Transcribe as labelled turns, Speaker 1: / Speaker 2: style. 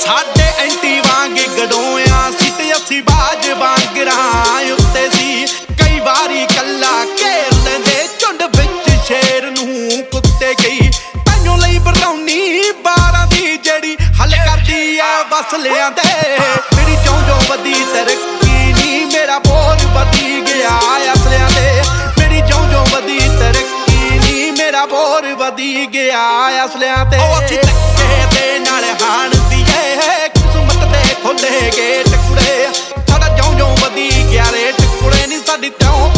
Speaker 1: ਸਾਡੇ ਐਂਟੀ ਵਾਂਗ ਗੜੋਆਂ ਸੀ ਅਸੀਂ ਬਾਜ ਵਾਂਗਰਾਂ ਉੱਤੇ ਸੀ। ਕਈ ਵਾਰੀ ਕੱਲਾ ਘੇਰ ਲੈਂਦੇ ਝੁੰਡ ਵਿੱਚ ਸ਼ੇਰ ਨੂੰ ਕੁੱਤੇ ਗਈ ਤੈਨੂੰ ਲਈ ਬਰੌਨੀ ਬਾਰਾਂ ਦੀ ਜਿਹੜੀ ਹੱਲ ਕਰਦੀ ਆ ਵਸਲਿਆਂ ਤੇ। ਮੇਰੀ ਚੋਂ ਜੋ ਵਧੀ ਤਰੱਕੀ ਨਹੀਂ, ਮੇਰਾ ਬੋਝ ਵਧੀ ਗਿਆ ਅਸਲਿਆਂ ਤੇ। ਮੇਰੀ ਚੋਂ ਜੋ ਵਧੀ ਤਰੱਕੀ ਨਹੀਂ, ਮੇਰਾ ਬੋਰ ਵਧੀ ਗਿਆ ਅਸਲਿਆਂ ਤੇ।
Speaker 2: ਉਹ ਅਸੀਂ